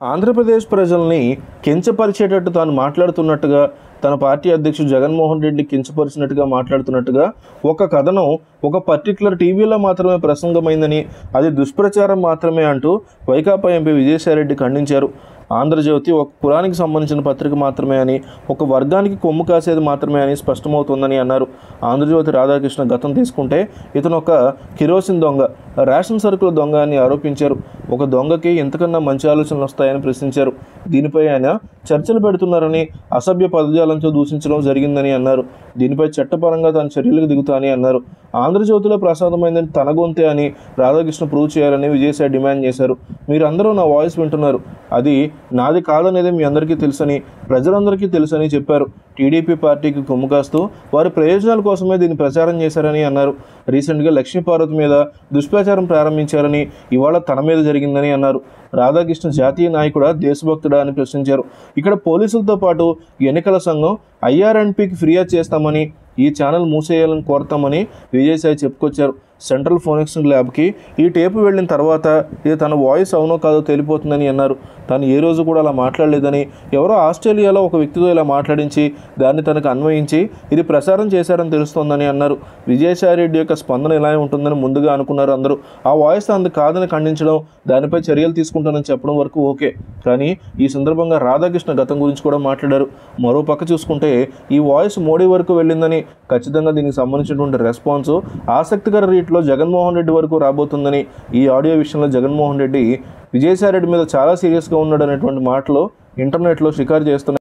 ఆంధ్రప్రదేశ్ ప్రజల్ని కించపరిచేటట్టు తాను మాట్లాడుతున్నట్టుగా తన పార్టీ అధ్యక్షుడు జగన్మోహన్ రెడ్డి కించపరిచినట్టుగా మాట్లాడుతున్నట్టుగా ఒక కథనం ఒక పర్టికులర్ టీవీలో మాత్రమే ప్రసంగమైందని అది దుష్ప్రచారం మాత్రమే అంటూ వైకాపా ఎంపీ విజయసాయిరెడ్డి ఖండించారు. ఆంధ్రజ్యోతి ఒక కులానికి సంబంధించిన పత్రిక మాత్రమే అని ఒక వర్గానికి కొమ్ము కాసేది మాత్రమే అని స్పష్టమవుతుందని అన్నారు. ఆంధ్రజ్యోతి రాధాకృష్ణ గతం తీసుకుంటే ఇతను ఒక కిరోసిన్ దొంగ రేషన్ సరుకుల దొంగ అని ఆరోపించారు. ఒక దొంగకి ఎంతకన్నా మంచి ఆలోచనలు వస్తాయని ప్రశ్నించారు. దీనిపై ఆయన చర్చలు పెడుతున్నారని అసభ్య పదజాలంతో దూషించడం జరిగిందని అన్నారు. దీనిపై చట్టపరంగా తాను చర్యలకు దిగుతానని అన్నారు. ఆంధ్రజ్యోతిలో ప్రసాదమైందని తన గొంతే అని రాధాకృష్ణ ప్రూవ్ చేయాలని విజయసాయి డిమాండ్ చేశారు. మీరందరూ నా వాయిస్ వింటున్నారు. అది నాది కాదనేది మీ అందరికీ తెలుసని ప్రజలందరికీ తెలుసని చెప్పారు. టీడీపీ పార్టీకి కొమ్ము కాస్తూ వారి ప్రయోజనాల కోసమే దీన్ని ప్రచారం చేశారని అన్నారు. రీసెంట్గా లక్ష్మీపార్వతి మీద దుష్ప్రచారం ప్రారంభించారని ఇవాళ తన మీద జరిగిందని అన్నారు. రాధాకృష్ణ జాతీయ నాయకుడా దేశభక్తుడా అని ప్రశ్నించారు. ఇక్కడ పోలీసులతో పాటు ఎన్నికల సంఘం ఐఆర్ఎన్పీకి ఫిర్యాదు చేస్తామని ఈ ఛానల్ మూసేయాలని కోరతామని విజయసాయి చెప్పుకొచ్చారు. సెంట్రల్ ఫోనిక్సింగ్ ల్యాబ్కి ఈ టేపు వెళ్ళిన తర్వాత ఇది తన వాయిస్ అవునో కాదో తెలిపోతుందని అన్నారు. తను ఏ రోజు కూడా అలా మాట్లాడలేదని ఎవరో ఆస్ట్రేలియాలో ఒక వ్యక్తితో ఇలా మాట్లాడించి దాన్ని తనకు అన్వయించి ఇది ప్రసారం చేశారని తెలుస్తోందని అన్నారు. విజయసాయి రెడ్డి యొక్క స్పందన ఇలానే ఉంటుందని ముందుగా అనుకున్నారు అందరూ. ఆ వాయిస్ అందు కాదని ఖండించడం దానిపై చర్యలు తీసుకుంటానని చెప్పడం వరకు ఓకే. కానీ ఈ సందర్భంగా రాధాకృష్ణ గతం గురించి కూడా మాట్లాడారు. మరో పక్క చూసుకుంటే ఈ వాయిస్ మోడీ వరకు వెళ్ళిందని ఖచ్చితంగా దీనికి సంబంధించినటువంటి రెస్పాన్స్ ఆసక్తికర రీట్ రీతిలో జగన్మోహన్ రెడ్డి వరకు రాబోతుందని ఈ ఆడియో విషయంలో జగన్మోహన్ రెడ్డి విజయసాయి రెడ్డి మీద చాలా సీరియస్గా ఉన్నాడు అనేటువంటి మాటలు ఇంటర్నెట్లో షికారు చేస్తున్నాయి